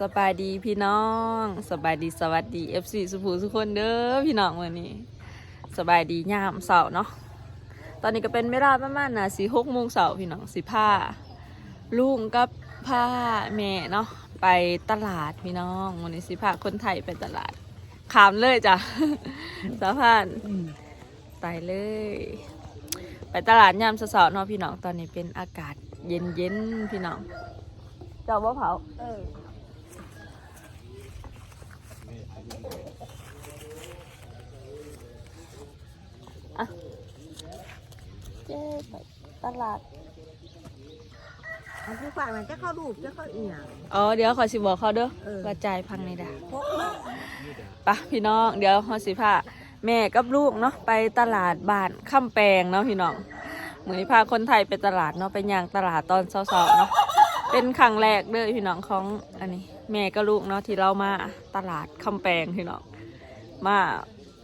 สบายดีพี่น้องสบายดีสวัสดี FC สุภูทุกคนเด้อพี่น้องวันนี้สบายดียามเสาร์เนาะตอนนี้ก็เป็นเวลาประมาณนะสี่หกโมงเสาร์พี่น้องสิผ้าลุงกับผ้าแม่เนาะไปตลาดพี่น้องวันนี้สิผ้าคนไทยไปตลาดขามเลยจ้ะสะพานไปเลย ไปตลาดยามเสาร์เนาะพี่น้องตอนนี้เป็นอากาศเย็นๆพี่น้องเจ้าบ่เผาเออ เจ๊ไปตลาดอันที่ฝากมันจะเข้ารูปจะเข้าอีหยังอ๋อเดี๋ยวขอสิบอกเขาเด้อเออว่าจ่ายพังในดาพกมาปะพี่น้อง เดี๋ยวขอสิพาแม่กับลูกเนาะไปตลาดบ้านข้ามแปลงเนาะพี่น้องเหมือนพาคนไทยไปตลาดเนาะไปย่างตลาดตอนเช้าๆเนาะเป็นครั้งแรกเด้อพี่น้องของอันนี้ แม่กับลูกเนาะที่เรามาตลาดข้ามแปลงพี่น้องมา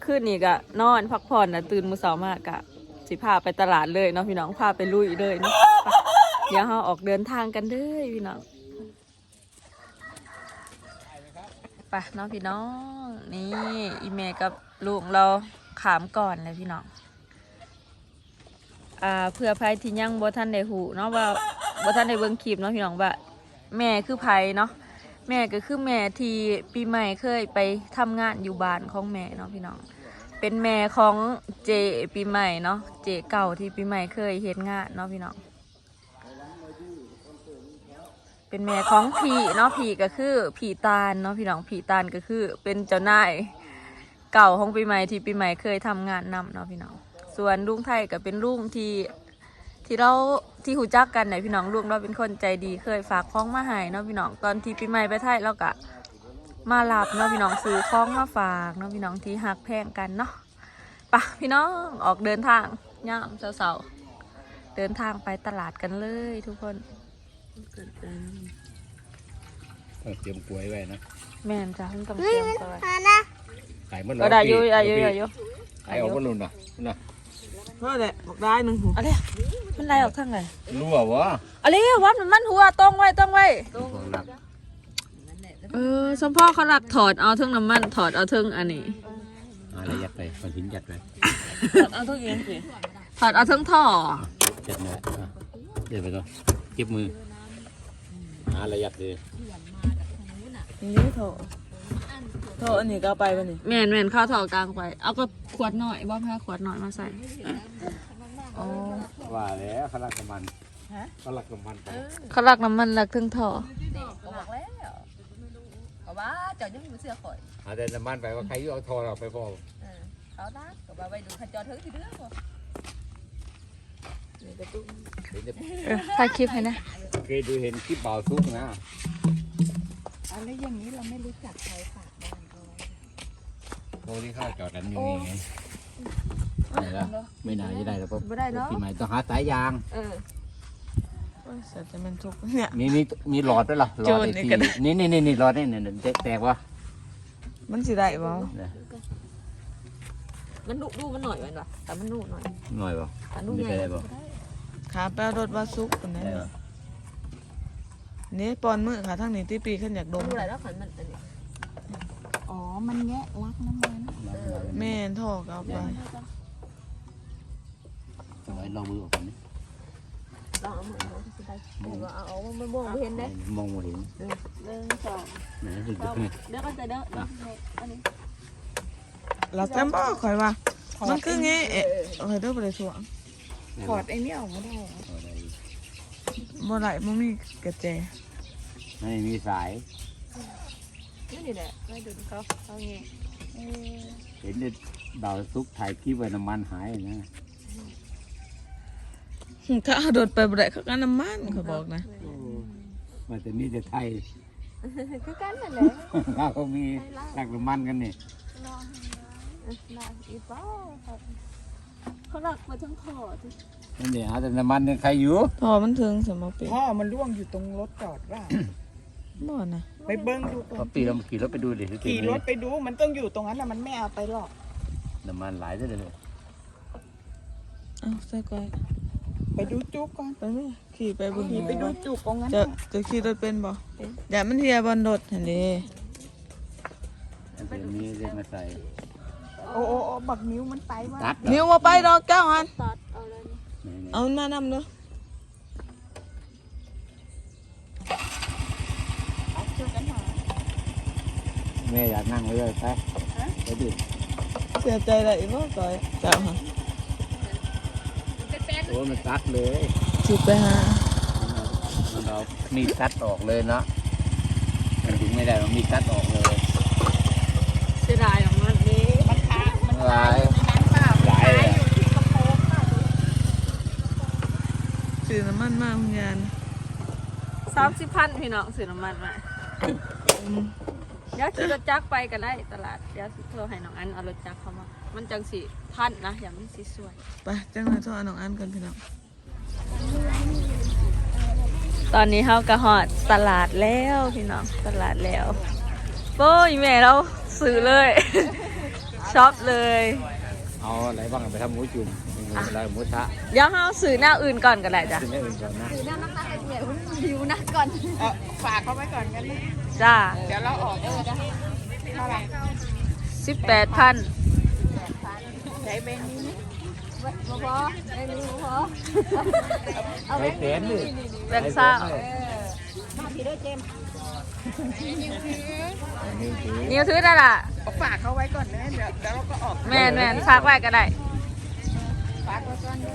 ขึ้นนี่ก็นอนพักผ่อนนะตื่นมือเสามากกะ สิพาไปตลาดเลยเนาะพี่น้องพาไปลุยเลยเนาะเดี๋ยวเราออกเดินทางกันเด้อพี่น้องไปเน้องพี่น้องนี่อีเมลกับลูกเราขามก่อนเลยพี่น้องอ่าเพื่อภัยที่ยังบ่ท่านได้หูเนาะว่าบ่ท่านได้เบิ่งคลิปเนาะพี่น้องว่าแม่คือไผเนาะแม่ก็คือแม่ที่ปีใหม่เคยไปทำงานอยู่บ้านของแม่เนาะพี่น้อง เป็นแม่ของเจปีใหม่เนาะเจเก่าที่ปีใหม่เคยเฮ็ดงานเนาะพี่น้องเป็นแม่ของผีเนาะผีก็คือผีตาลเนาะพี่น้องผีตาลก็คือ เป็นเจ้านายเก่าของปีใหม่ที่ปีใหม่เคยทำงานนำเนาะพี่น้อง ส่วนลุงไทยก็เป็นลุงที่ที่เราที่หูจักกันเนี่ยพี่น้องลุงเราเป็นคนใจดีเคยฝากของมาให้เนาะพี่น้องตอนที่ปีใหม่ไปไทยเราก็ มารับเนาะพี่น้องซื้อของมาฝากเนาะพี่น้องที่หักแพงกันเนาะไปะพี่น้องออกเดินทางย่ามเสาๆเดินทางไปตลาดกันเลยทุกคนต้องเตรียมกล้วยไว้นะแม่นจ้ะเพิ่งกำเตรียมตัวไว้มานะขายมันก็ได้อยู่อายุอายุขายออกมันนุ่นนะนะเพราะแหละบอกได้หนึ่งหูอะไรอะมันไล่ออกทางไหนรั่ววะอะไรอะวัดมันมันหัวต้องไว้ต้องไว้ของหนัก เออสมพ่อเขาหลักถอดเอาเทิงน้ำมันถอดเอาเทิงอันนี้อะไรยัดไปมันหินยัดไปถอดเอาเทิงเองสิถอดเอาเทิงท่อยัดเนี่ยอะเดี๋ยวไปก่อนเก็บมือหาอะไรยัดเลยนี่โถโถอันนี้ก็เอาไปป่ะนี่แม่นแม่นเข้าถอดกลางไป เอาก็ขวดหน่อยบ่แพ้ขวดหน่อยมาใส่อ๋อว่าแล้วเขาลักกับมันเขาลักกับมันไปเขาหลักน้ำมันหลักเทิงท่อบอกแล้ว เขาว่าเจ้ายังอยู่เสื้อข่อยเอาแต่น้ำมันไปว่าใครเอาทอเราไปพอเออเขานะก็ว่าไปดูขจรเถิงที่เรื่องบ่เห็นจะเออถ่ายคลิปให้นะเคยดูเห็นคลิปเบาซุกนะอะไรอย่างนี้เราไม่รู้จักใครฝากบ้านเขาโอ้ที่เข้าจอดกันอยู่นี่ไงไหนล่ะไม่น่าจะได้แล้วเพราะไม่ได้เนาะปีใหม่ต้องหาสายยาง เออโอ้ย สัตว์จะมันทุกข์เนี่ย มีมีมีหลอดด้วยล่ะหลอดโจรไอ้นี่ที่ก็ได้ นี่นี่นี่นี่หลอดนี่เนี่ยเนี่ยแตกวะมันสิได้บ่เนี่ยมันดุดูมันหน่อยมันวะแต่มันดุหน่อยหน่อยป่ะแต่ดุนี่ใหญ่ไปได้ป่ะขาแปลรถว่าซุกคนนั้นได้ป่ะนี่ปอนมือขาทั้งนี้ที่ปีขึ้นอยากดมดูอะไรแล้วขันมันอันนี้อ๋อ มันแงะลักน้ำมันแม่นท่อก็เอาไปสมัยลองมือออกก่อนนี่ ลองเอามือเอาสิได้หรือว่าเอาเอามันมองไม่เห็นเด้มองไม่เห็นหนึ่งสองไหนดูดูนี่เดี๋ยวก็จะเด้อเดี๋ยวอันนี้เราจำบ่ข่อยว่ามันคือไงเอ๊ะเออเด้อบ่ได้ถ่วงถอดไอ้นี่ออกมาได้บ่ได้บ่มีกระแจไม่มีสายนี่แหละไม่ดูเขาเขาไงเห็นเด็ดดาวซุกถ่ายคลิปไว้น้ำมันหายนะ ถ้าเอาโดดไปบ่ได้เขาก็น้ำมันเขาบอกนะ มาแต่นี่จะไทยคือกันนั่นแหละเขามีตักน้ำมันกันนี่ลองอีป้าเขาหลักมาทั้งถอดนั่นเดี๋ยวหาแต่น้ำมันยังใครอยู่ท่อมันถึงสมองปีพ่อมันร่วงอยู่ตรงรถจอดว่าบ่นะไปเบิ้งดูตรพองปีเราขี่รถไปดูดิขี่รถไปดูมันต้องอยู่ตรงนั้นนะมันไม่เอาไปหรอกน้ำมันหลายซะเลยเอาใส่ก้อย ไปไปดูจุกก่อนไปไหมขี่ไปบนขี่ไปดูจุกตรงนั้นจะน่ะจะขี่รถเป็นบ่เดี๋ยวมันเฮียบอลรถเห็นดิอันเดี๋ยวนี้เรียกมาใส่โอ้โอ้โอ้บักนิ้วมันไปวะตัดนิ้วมาไปดอกเจ้าหันตัดเอาเลยเอามันมานำเนาะแม่อยากนั่งเลยไปไปดิเสียใจอะไรบ่ก่อยเจ้าหัน โอ้มันตัดเลยสิไปหามันเอามีดตัดออกเลยเนาะมันถึงไม่ได้มันมีดตัดออกเลยเสียดายของมันนี้มันค้ามันหลายน้ำเปล่าหลายเลยที่กระโปรงมากซื้อน้ำมันมาคุณยานสามสิบพันพี่น้องซื้อน้ำมันมาเดี๋ยวขี่รถจักรไปกันได้ตลาดเดี๋ยวสิโทรให้น้องอันเอารถจักรเข้ามา มันจังสิพันนะอย่างมันสิสวยไปจังเลยโทรเอาน้องอันกันพี่น้องตอนนี้เฮากระหอดตลาดแล้วพี่น้องตลาดแล้วโอ้ยแม่เราซื้อเลย ช็อปเลยเอาอะไรบ้างไปทำหมูจุ่มอะไรหมูทะเดี๋ยวเฮาซื้อหน้าอื่นก่อนก็ได้จ้ะกินไม่อื่นก่อนนะเอาฝากเขาไว้ก่อนกันนะจ้าเดี๋ยวเราออกเออจะเท่าไหร่สิบแปดพันใช้แบงค์นี้ไปแขนดิแบงค์เศร้านิ้วถือนิ้วถือได้ล่ะเอาฝากเขาไว้ก่อนนะเดี๋ยวเดี๋ยวเราก็ออกแม่นแม่นฝากไว้ก็ได้ฝากไว้ก่อนนะ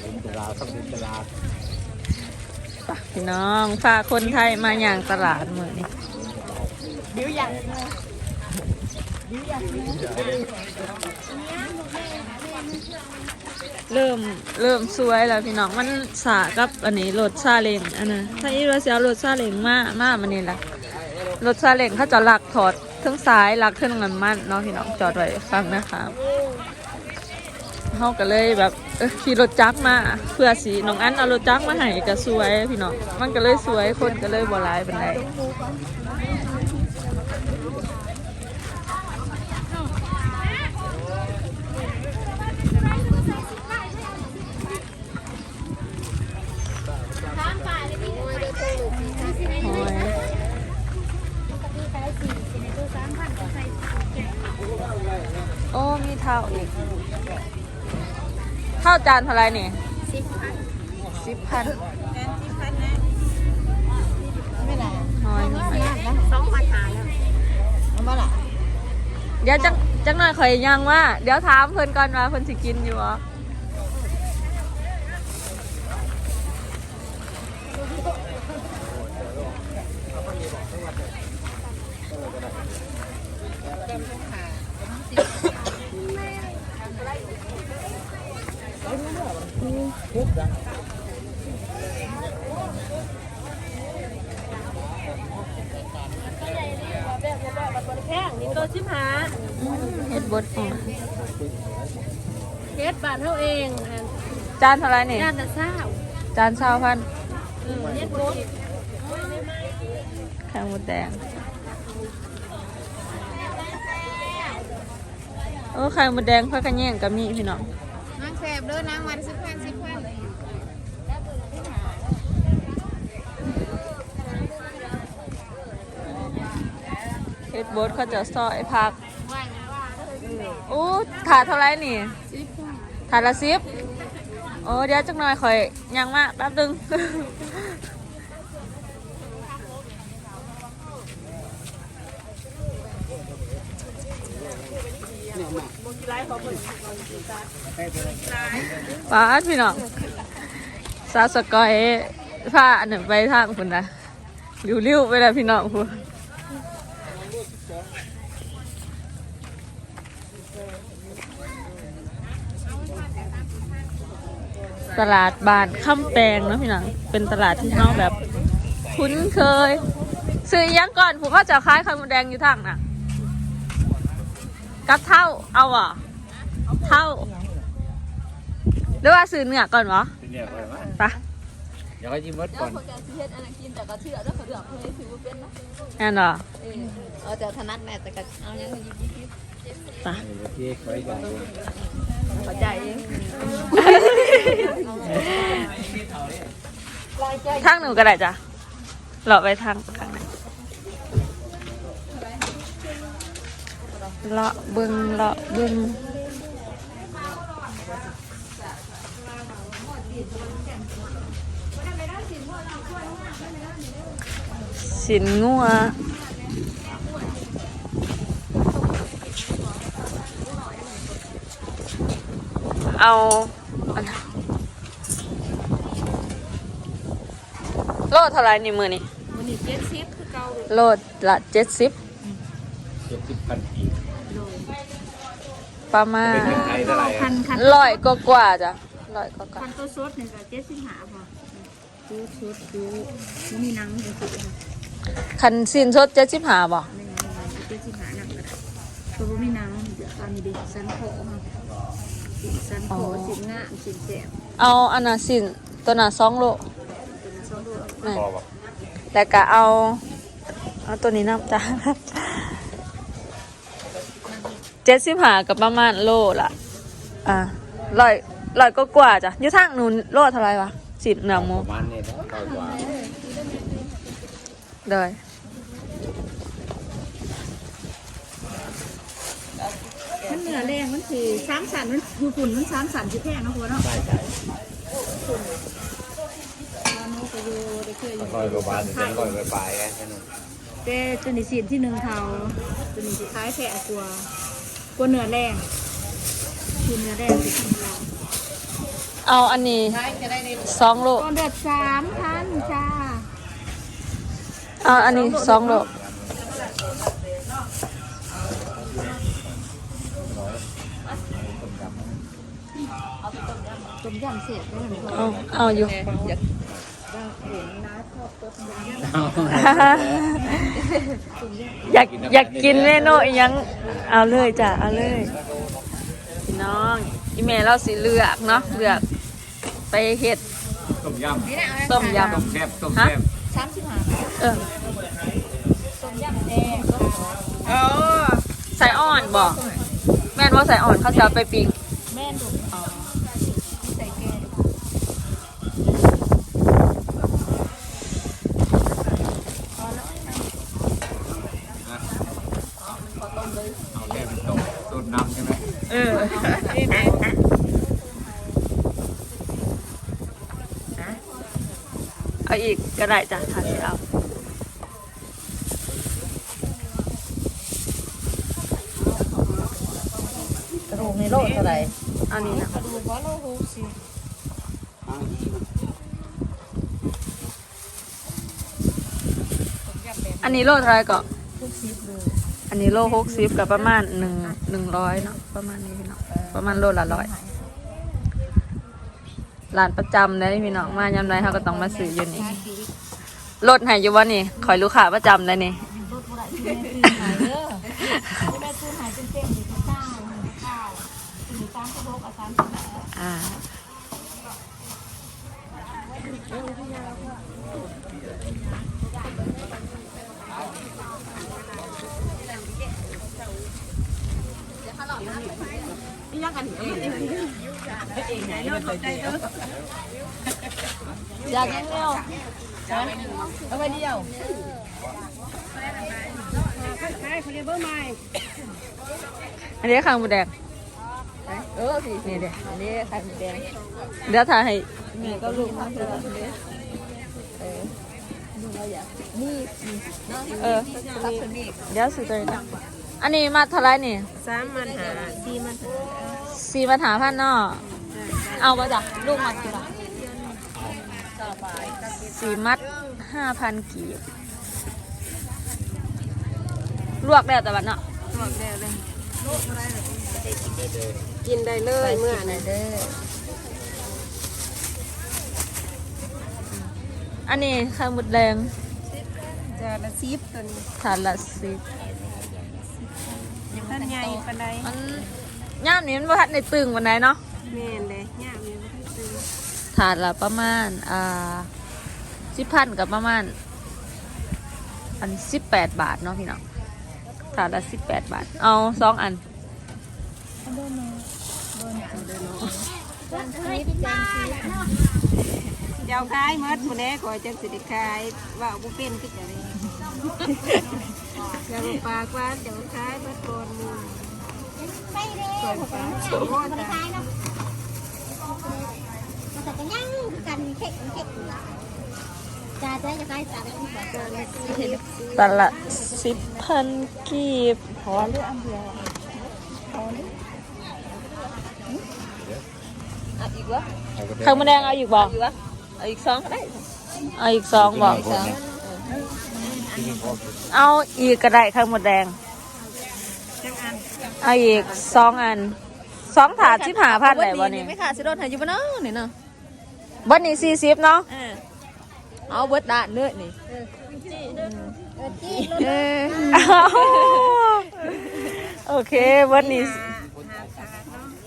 เป็นตลาดต้องเป็นตลาดพี่น้องพาคนไทยมาอย่างตลาดเหมือนนี้ บิวยังเริ่มเริ่มสวยแล้วพี่น้องมันสากับอันนี้รถซาเล้งอันนั้นถ้าอีว่าเสียรถซาเล้งมากมากมันนี่แหละรถซาเล้งเขาจะลักถอดเทั้งซ้ายลักเทั้งน้ำมันเนาะพี่น้องจอดไว้ฟังนะคะเขาก็เลยแบบขี่รถจักรมาเพื่อสีน้องอันเอารถจักรมาให้ก็สวยพี่น้องมันก็เลยสวยคนก็เลยบ่หลายเป็นไร โอ้ย โอ้มีเท่าอีก เท่าจานเท่าไรนี่สิบพันสิบพันน้อยน้อยสองพันหาแล้วเอามาละเดี๋ยวจังจังหน่อยคอยยังว่า เดี๋ยวถามเพิ่นก่อนว่าเพิ่นสิกินอยู่อะ นี่ตัวชิมหาเฮ็ดบดของเฮ็ดบาทเท่าเองอันจานเท่าไหรนี่ย่านแต่เศร้าจานเช้าพันเออเฮ็ดโบดไข่มดแดงโอ้ไข่มดแดงพักกันแย่งกับมีพี่น้องนางแสบเด้อนางวันสิบพันสิบพัน เฮ็ดบดเขาจะซอยพักโอ้ถาดเท่าไรนี่ถาดละสิบโอ้เดี๋ยวจักหน่อยคอยยังมาแป๊บนึงป้าดพี่น้องซาสกอยผ้าอันหนึ่งไปทางคุณนะริ้วๆไปแล้วพี่น้องคุณ ตลาดบ้านข้ามแปลงเนาะพี่น้องเป็นตลาดที่เขาแบบ คุ้นเคย ซื้ออิหยังก่อนผมก็จะคล้ายไข่มดแดงอยู่ทางน่ะกับเท่าเอาอะเท่าหรือว่าซื้อเนื้อก่อนวะ เป็นเนี่ยไปว่าไปะเดี๋ยวให้จิ้มมดก่อนแน่นเหรอเออแต่ถนัดแม่แต่ก็เอายังยิบยิบยิบไปเจ๊คอยกันเข้าใจเองทางหนูก็ได้จ้ะเลาะไปทางข้างในเลาะเบึงเลาะเบึง สินงัวเอาอันนั้นโลเท่าไหรนี่มือนี่มันนี่เจ็ดสิบคือเก่าเลยโลละเจ็ดสิบเจ็ดสิบพันอีกประมาณเป็นเงินไทยเท่าไหร่คันคันร้อยก็กว่าๆจ้ะร้อยก็กว่าคันตัวสดนี่ก็เจ็ดสิบห้าพอดูสดดูมันมีหนังจังสิค่ะ คันสินสดเจ็ดสิบห้าบ่ไม่งั้นมันเจ็ดสิบห้าหนังก็ได้ตัวบ่มีหนังเดี๋ยวตอนนี้ดิสันโคค่ะสิสันโคสิงะสิแสบเอาอันน่ะสินตัวน่ะสองโลเป็นสองดูนั่นพอบอกแล้วก็เอาเอาตัวนี้น้ำจ้าเจ็ดสิบห้ากับประมาณโลละอ่าร้อยร้อยก็กว่าๆจ้ะอยี่ทางหนูโลเท่าไหรวะสินเนื้อหมูประมาณนี้นะเท่ากว่า เลยมันเนื้อแรงมันคือสามสันมันคือฝุ่นมันสามสันสิแพงนะพ่อเนาะใช่ใช่เราโน้ก็อยู่ได้เคยอยู่ร้อยกว่าบาทถึงจะร้อยกว่าปลายแค่นั้นแต่ตัวนี้สีที่หนึ่งเขาตัวนี้สิคล้ายแพงกว่ากว่าเนื้อแรงคือเนื้อแรงสิทำเราเอาอันนี้สองโลตอนเดือดสามพันจ้าเอาอันนี้สองโลต้มยำเสร็จแล้วเอาเอาอยู่อยากอยากกินเมนูอีหยังเอาเลยจ้ะเอาเลยพี่น้องอีเมลเราสิเลือกเนาะเลือกไปเห็ดต้มยำต้มยำต้มแซ่บต้มแซ่บสามสิบห้าเออต้มย เออใส่อ่อนบอกแม่นว่าใส่อ่อนเขาจะเอาไปปิ้งแม่นดุใส่แกงเอาแค่เป็นต้มต้มน้ำใช่ไหมเออเอาอีกก็ได้จ้ะ ถ้าสิเอากระดูกในโลกเท่าไหร่อันนี้นะดูเพราะเราหูสิอันนี้โลเท่าไหรก็อันนี้โลหกสิบกับประมาณหนึ่งหนึ่งร้อยเนาะประมาณนี้พี่น้องประมาณโลละร้อยร้านประจำเลยพี่น้องมายามใดเขาก็ต้องมาซื้ออยู่นี่ลดให้อยู่วะนี่คอยลูกค้าประจำเลยนี่รถอะไรที่แม่ซื้อหายเด้อที่แม่ซื้อหายเป็นเส้นหรือเป็นเก้าหรือเก้าหรือสามสิบหกกับสามสิบแปด อ่า อยากยังเร็วเอาไปเดียวใช่เขาเรียกเบอร์ใหม่อันนี้ขางหมูแดงเออสินี่เดี๋ยวอันนี้ไข่หมูแดงเดี๋ยวถ่ายให้แม่ก็ลูกมาเถอะเออลูเราอยากนี่เออนิทเดี๋ยวสุดเลยนะ อันนี้มาเท่าไรนี่สามมันหาสี่มันหาสี่ปัญหาพันเนาะเอาไปจ้ะลูกมัดกี่บาทสี่มัดห้าพันกีบลวกได้แต่วันเนาะกินได้เลยเมื่อไหร่เด้ออันนี้ข้าวหมุดแดงจะละซีฟตัวนี้ถาดละสิบ ท่านใหญ่ปานใดมันย่ามนี้มันบ่ทัดในตึงวันไหนเนาะแม่นเลยย่ามเลยไม่ต้องซื้อถาดละประมาณอ่าสิบพันกับประมาณอันสิบแปดบาทเนาะพี่น้องถาดละสิบแปดบาท เอาสองอันเจ้าคายมดมื้อนี้ขอจังสิได้คายว่าบ่เป็นคือจังได๋ อย่าบ่ปากว่าเจ้าคายเบิดก่อนมู่ไปเด้อขอโทษคายเนาะแต่ก็ยังกันเค็กเค็กจ้าจ้าจะใครจ้าไปที่บ้านลยตละสิบพันกีบพอหรืออันเดียวเอาก็ได้ข้าวมะแดงเอาอีกบอกเอาอีกสองก็ได้เอาอีกสองบอก เอาอีกก็ได้ข้าวมะแดง เอาอีกสองอันสองถาดสิบหาพันไหนวะนี่ไม่ขาดสิโดนหายอยู่บ้านเนาะนี่เนาะวันนี้สี่สิบเนาะเอาเบิดด่านเนื้อนี่เออโอเควันนี้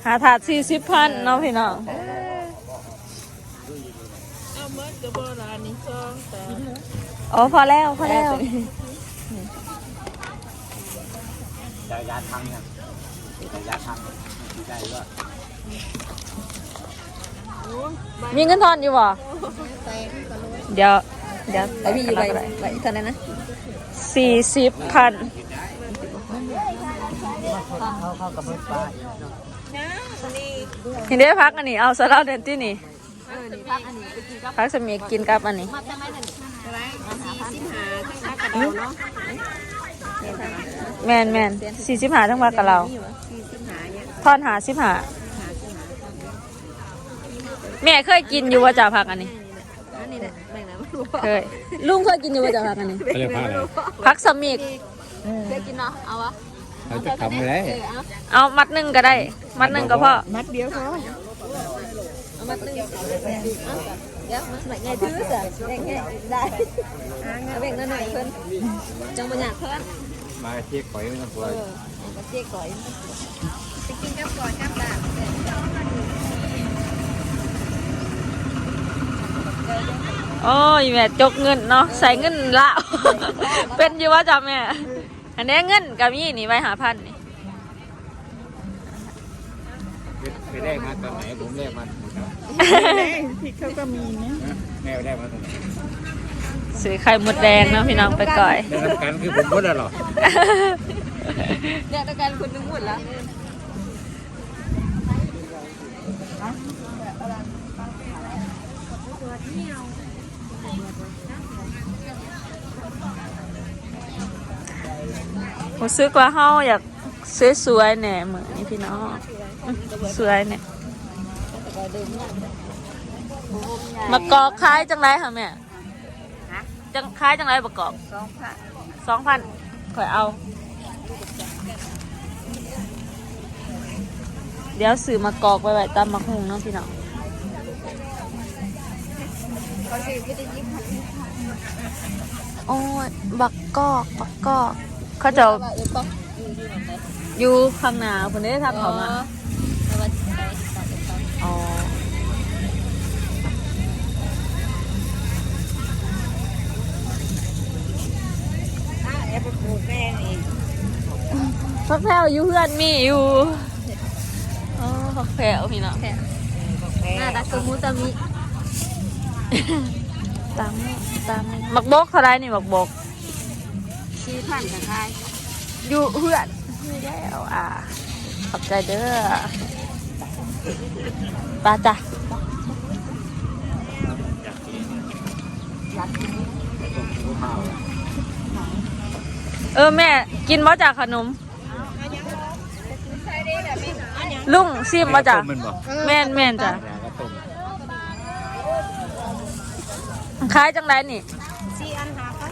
หาถาดสี่สิบพันเนาะพี่น้องเอาเมื่อกระบอกร้านนี้ซองแต่ โอ้พอแล้วพอแล้วยายาทังเนี่ยยาทังใจว่ามีเงินทอนอยู่บ่เดี๋ยว เดี๋ยวไปพี่อยู่ไปไปเท่านั้นนะสี่สิบพันเห็นได้พักอันนี้ เอาสลัดเดนที่นี่เออนี่พักอันนี้ไปกินกับพักสมีกินกับอันนี้ แมนแมนสี่สิบหาทั้งมากับเรา45เนี่ยทอนหาสิบหาแม่เคยกินอยู่ว่าจ่าพักอันนี้อันนี้แหละแบ่งนะไม่รู้เคยลุงเคยกินอยู่ว่าจ่าพักอันนี้เขาเรียกผ้าอะไรพักสมีกเคยกินเนาะเอาวะเขาจะทำอะไรเอามัดหนึ่งก็ได้ มัดหนึ่งก็พอมัดเดียวพอเอามาตึ้งเอาเดี๋ยวมาสมัยไงถือสิแบ่งไงได้เอาแบ่งหน่อยๆเพิ่นจัง บ่อยากเพิ่นมาเทียบข่อยไม่ต้องกลัวเออเอามาเจ๊ก่อยไปกินกับก่อนกับดาบโอ้ยแม่จกเงินเนาะใส่เงินละเป็นอยู่ว่าจ่าแม่อันนี้เงินกับมีนี่ไว้หาพันนี่ไปได้มาตอนไหนผมได้มาครับ พริกเขาก็มีนะแม่ได้มาตอนไหนซื้อไข่มดแดงเนาะพี่น้องไปก่อยได้รับการคือผมก็ได้หรอเนี่ยตะการคุณนึงหมดแล้วผมซื้อกว่าเฮาอยากสวยๆแหน่ยเหมือนนี่พี่น้องสวยเนี่ย มะกอกคล้ายจังไรค่ะแม่จังคล้ายจังไรประกอบสองพันสองพันข่อยเอา เดี๋ยวซื้อมะกอกไปไว้ตามมะฮุงเนาะพี่น้องโอ้ยบักกอกบักกอกเขาจะอยู่ข้างหน้าคนนี้ทำเขามาอ๋อ พักแพรวอยู่เพื่อนมีอยู่อ๋อพักแพรวพี่เนาะหน้าตาคือมูตามิตามนี้ตามนี้มักบกเท่าไรนี่มักบกสี่พันกับคายอยู่เพื่อนอยู่แล้วอะขอบใจเด้อปาจ้ะเออแม่กินบ่จากขนม ลุงซิมบ่จากมันบอกแม่นแม่นจ้ะก็ต้มขายจังไรนี่สี่อันหาพัน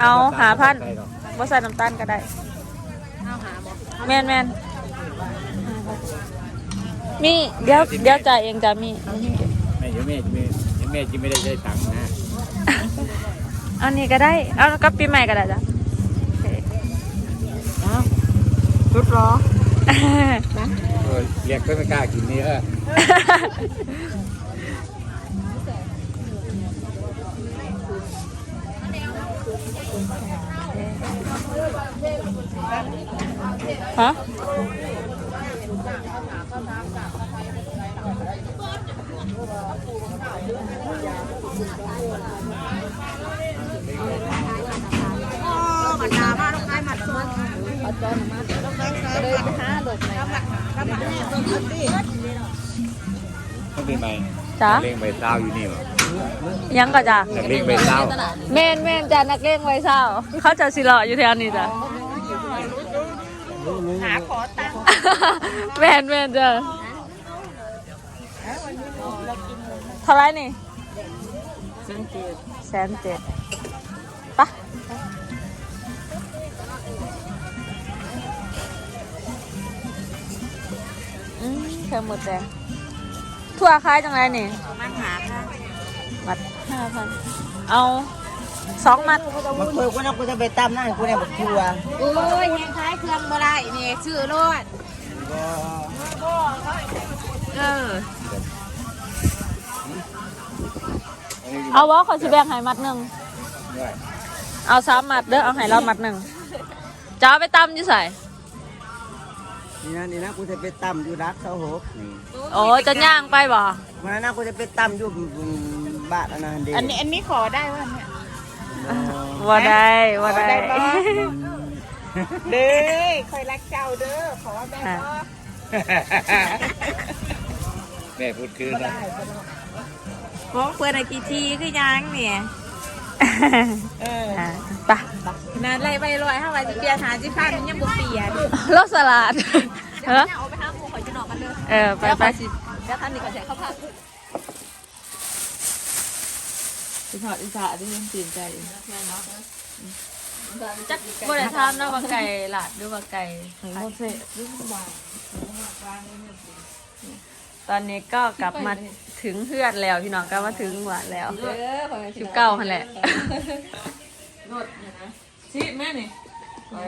เอาหาพันได้หรอกบ่ใส่น้ำตาลก็ได้ เอาหาบ่แม่นแม่นมีเดี๋ยวเดี๋ยวจ่ายเองจ้ะมี แม่เดี๋ยวแม่จะไม่เดี๋ยวแม่จะไม่ได้ได้ตังค์นะอันนี้ก็ได้ เอากับปีใหม่ก็ได้จ้ะโอเครุดรอเออ เรียกก็ไม่กล้ากินนี่เอฮะมันดามาต้องไอ้มัดมันอาจอนมาต้องไอ้หมัดหาหลบไหน ต้องเป็นใบจ้าเลี้ยงใบเต้าอยู่นี่หรอยังก็จ้ะอยากเลี้ยงใบเต้าแม่นแม่นจ้ะนักเลงไว้เศร้าเขาจะสิเลาะอยู่แถวนี้จ้ะหาขอตังค์แม่นแม่นจ้ะเท่าไหรนี่แสนเจ็ดปะ อืมแค่หมดแดงทั่วคล้ายจังไรนี่มันหาค่ะมัดห้าพันเอาสองมัดมาคุยกูนะกูจะไปตามนั่นกูเนี่ยบอกชัวโอ้ยแหงขายเครื่องบ่ได้นี่ชื่อรถเออเอาวะขอสิแบ่งให้มัดหนึ่งเอาสามมัดเด้อเอาให้เรามัดหนึ่งจะเอาไปตำอยี่ใส่ นี่นะนี่นะกูจะไปตำอยู่รักเขาหกนี่โอ้จะย่างไปบ่วันนั้นนะกูจะไปตำอยู่บ้านอันนั้นเดีอันนี้อันนี้ขอได้ว่าเนี่ยว่าได้ว่าได้เด้อคอยรักเจ้าเด้อขอแม่ก็แม่พูดคืนนะของเพื่อนอะกี่ทีคือยังเนี่ยเอออะไป นานไรไปลอยห้าวันสิเปียหาจิข้าวมันยังบ่เปียดิรสลัดเออเอาไปหาหมูหอยจุนอกกันเลยเออไปไปแล้วท่านนี่ก็ใช้ข้าวผัดสิถอดอีสาที่ยังตื่นใจจักบ่ได้ทำนะว่าไก่หลาดหรือว่าไก่ไข่มดเสะตอนนี้ก็กลับมาถึงเพื่อนแล้วพี่น้องก็มาถึงหวานแล้วเออหอยสิบเก้าพันแหละ ชิแม่นี่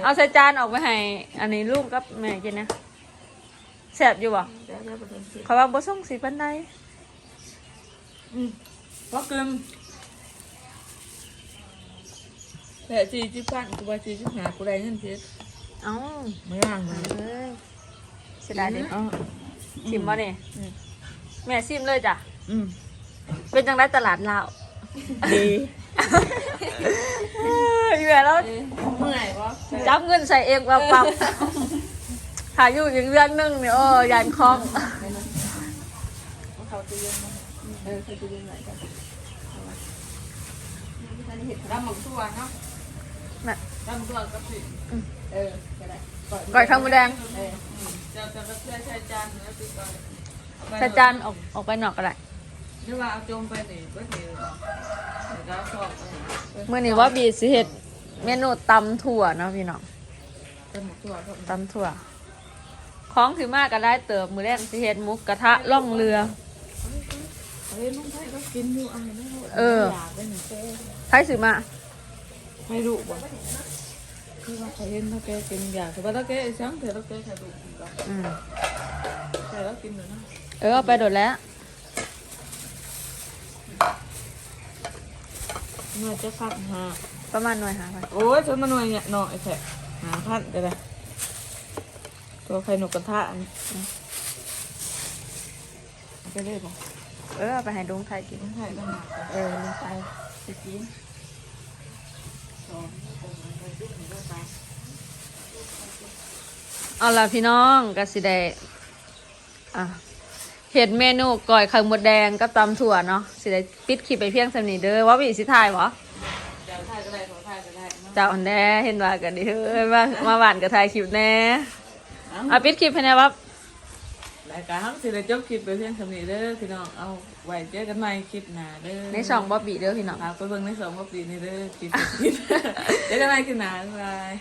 เอาใส่จานออกไปให้ อันนี้ลูกกับแม่กินนะแซ่บอยู่บ่เขาว่าบ่ส่งสีปันใดว่าเกินแต่สี่สิบพันกูไปสี่สิบห้ากูได้เงินเพียเอ้าไม่ว่างเลยเอ้ยเสียดายดิอ๋อชิมบ่นี่แม่ชิมเลยจ้ะ อืมเป็นจังไรตลาดลาว ดีอยู่แล้วเมื่อยปะจับเงินใส่เองปั๊บปั๊บถ่ายอยู่อีกเรื่องหนึงเนี่ยโอ้ยันคล้องดำหมกตัวเนาะน่ะดำตัวกับสิเออก็ได้ก่อยข้าวหมูแดงจะจะไปเชื่อใช้จานแล้วตีก่อนใส่จานออกออกไปนอกก็ได้ หรือว่าเอาจมไปนี่ก็ถือแล้วชอบเมื่อนี้ว่าบีสิเฮ็ดเมนูตำถั่วเนาะพี่น้องดำหมกตัวก็ตำถั่วของถือมากก็ได้เติบมือแรกสิเฮ็ดหมุกกระทะล่องเรือเฮ้ยลุงไทยก็กินอยู่อะไม่รู้เอออยากเป็นหนึ่งเต้ไทยซื้อมาไม่รู้บ่คือว่าเขาเห็นถ้าแกกินอยากแต่ว่าถ้าแกไอ้ช้างแต่ถ้าแกใครดูกินก็อืมแต่แล้วกินอยู่นะเออเอาไปโดดแล้ว น่าจะพักหาประมาณหน่วยหาพันโอ้ยจนมาหน่วยเนี่ยหน่อยแท้หาพันก็ได้ตัวไข่นกกระทะอันนี้ไปเลยบ่เออเอาไปให้ลุงไทยกินลุงไทยก็หาเออลุงไทยไปกินเอาล่ะพี่น้องก็สิได้อะ เห็ดเมนูก่อยไข่มดแดงกับตำถั่วเนาะสิได้ปิดคลิปไปเพียงสำนี้เด้อว่าบีสิทายวะเดี๋ยวไทยก็ได้ขอไทยก็ได้มาเจ้าอันแน่เห็นว่ากันดิเฮ้ยมามาหวานกับไทยคลิปแน่เอาปิดคลิปให้แน่วับรายการทั้งสิได้จบคลิปไปเพียงสำนี้เด้อพี่น้องเอาไว้เจอกันใหม่คลิปหน้าเด้อในช่องบ๊อบบี้เด้อพี่น้องครับไปเบิ่งในสองว่าปีนี้เด้อคลิปคลิปเจอกันใหม่คลิปหน้าบ๊ายบาย